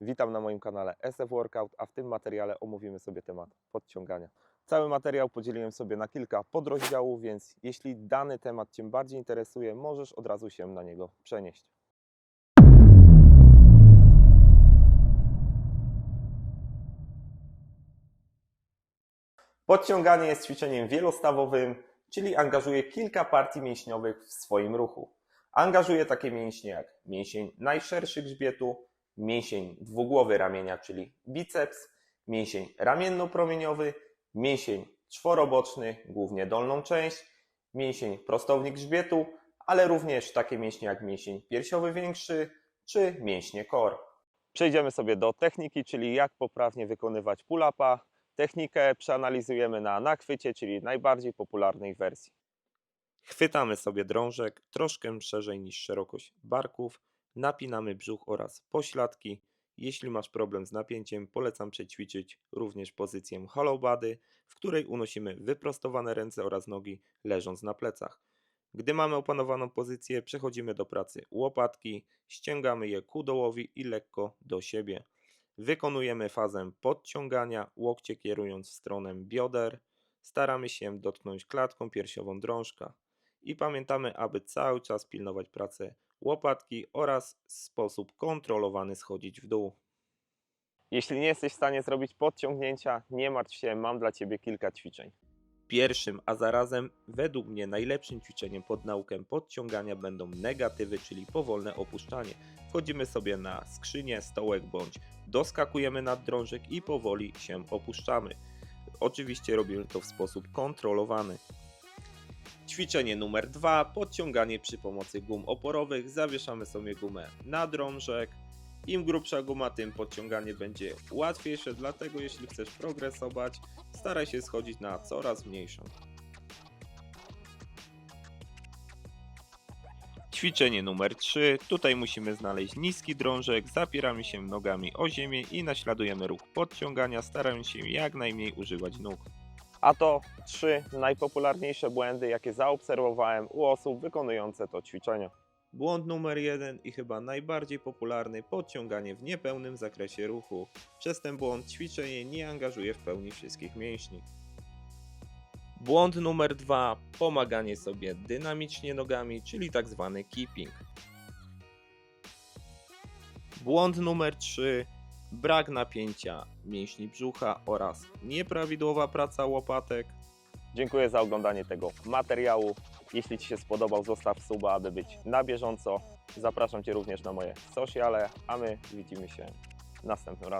Witam na moim kanale SF Workout, a w tym materiale omówimy sobie temat podciągania. Cały materiał podzieliłem sobie na kilka podrozdziałów, więc jeśli dany temat Cię bardziej interesuje, możesz od razu się na niego przenieść. Podciąganie jest ćwiczeniem wielostawowym, czyli angażuje kilka partii mięśniowych w swoim ruchu. Angażuje takie mięśnie jak mięsień najszerszy grzbietu, mięsień dwugłowy ramienia, czyli biceps, mięsień ramienno-promieniowy, mięsień czworoboczny, głównie dolną część, mięsień prostownik grzbietu, ale również takie mięśnie jak mięsień piersiowy większy czy mięśnie core. Przejdziemy sobie do techniki, czyli jak poprawnie wykonywać pull-upa. Technikę przeanalizujemy na nachwycie, czyli najbardziej popularnej wersji. Chwytamy sobie drążek troszkę szerzej niż szerokość barków, napinamy brzuch oraz pośladki. Jeśli masz problem z napięciem, polecam przećwiczyć również pozycję hollow body, w której unosimy wyprostowane ręce oraz nogi leżąc na plecach. Gdy mamy opanowaną pozycję, przechodzimy do pracy łopatki, ściągamy je ku dołowi i lekko do siebie. Wykonujemy fazę podciągania, łokcie kierując w stronę bioder. Staramy się dotknąć klatką piersiową drążka. I pamiętamy, aby cały czas pilnować pracy łopatki oraz w sposób kontrolowany schodzić w dół. Jeśli nie jesteś w stanie zrobić podciągnięcia, nie martw się, mam dla Ciebie kilka ćwiczeń. Pierwszym, a zarazem według mnie najlepszym ćwiczeniem pod naukę podciągania będą negatywy, czyli powolne opuszczanie. Wchodzimy sobie na skrzynię, stołek bądź doskakujemy nad drążek i powoli się opuszczamy. Oczywiście robimy to w sposób kontrolowany. Ćwiczenie numer dwa: podciąganie przy pomocy gum oporowych. Zawieszamy sobie gumę na drążek. Im grubsza guma, tym podciąganie będzie łatwiejsze, dlatego jeśli chcesz progresować, staraj się schodzić na coraz mniejszą. Ćwiczenie numer 3. Tutaj musimy znaleźć niski drążek, zapieramy się nogami o ziemię i naśladujemy ruch podciągania, starając się jak najmniej używać nóg. A to trzy najpopularniejsze błędy, jakie zaobserwowałem u osób wykonujące to ćwiczenie. Błąd numer jeden i chyba najbardziej popularny podciąganie w niepełnym zakresie ruchu. Przez ten błąd ćwiczenie nie angażuje w pełni wszystkich mięśni. Błąd numer dwa pomaganie sobie dynamicznie nogami, czyli tak zwany keeping. Błąd numer 3 brak napięcia mięśni brzucha oraz nieprawidłowa praca łopatek. Dziękuję za oglądanie tego materiału. Jeśli Ci się spodobał, zostaw suba, aby być na bieżąco. Zapraszam Cię również na moje sociale, a my widzimy się następnym razem.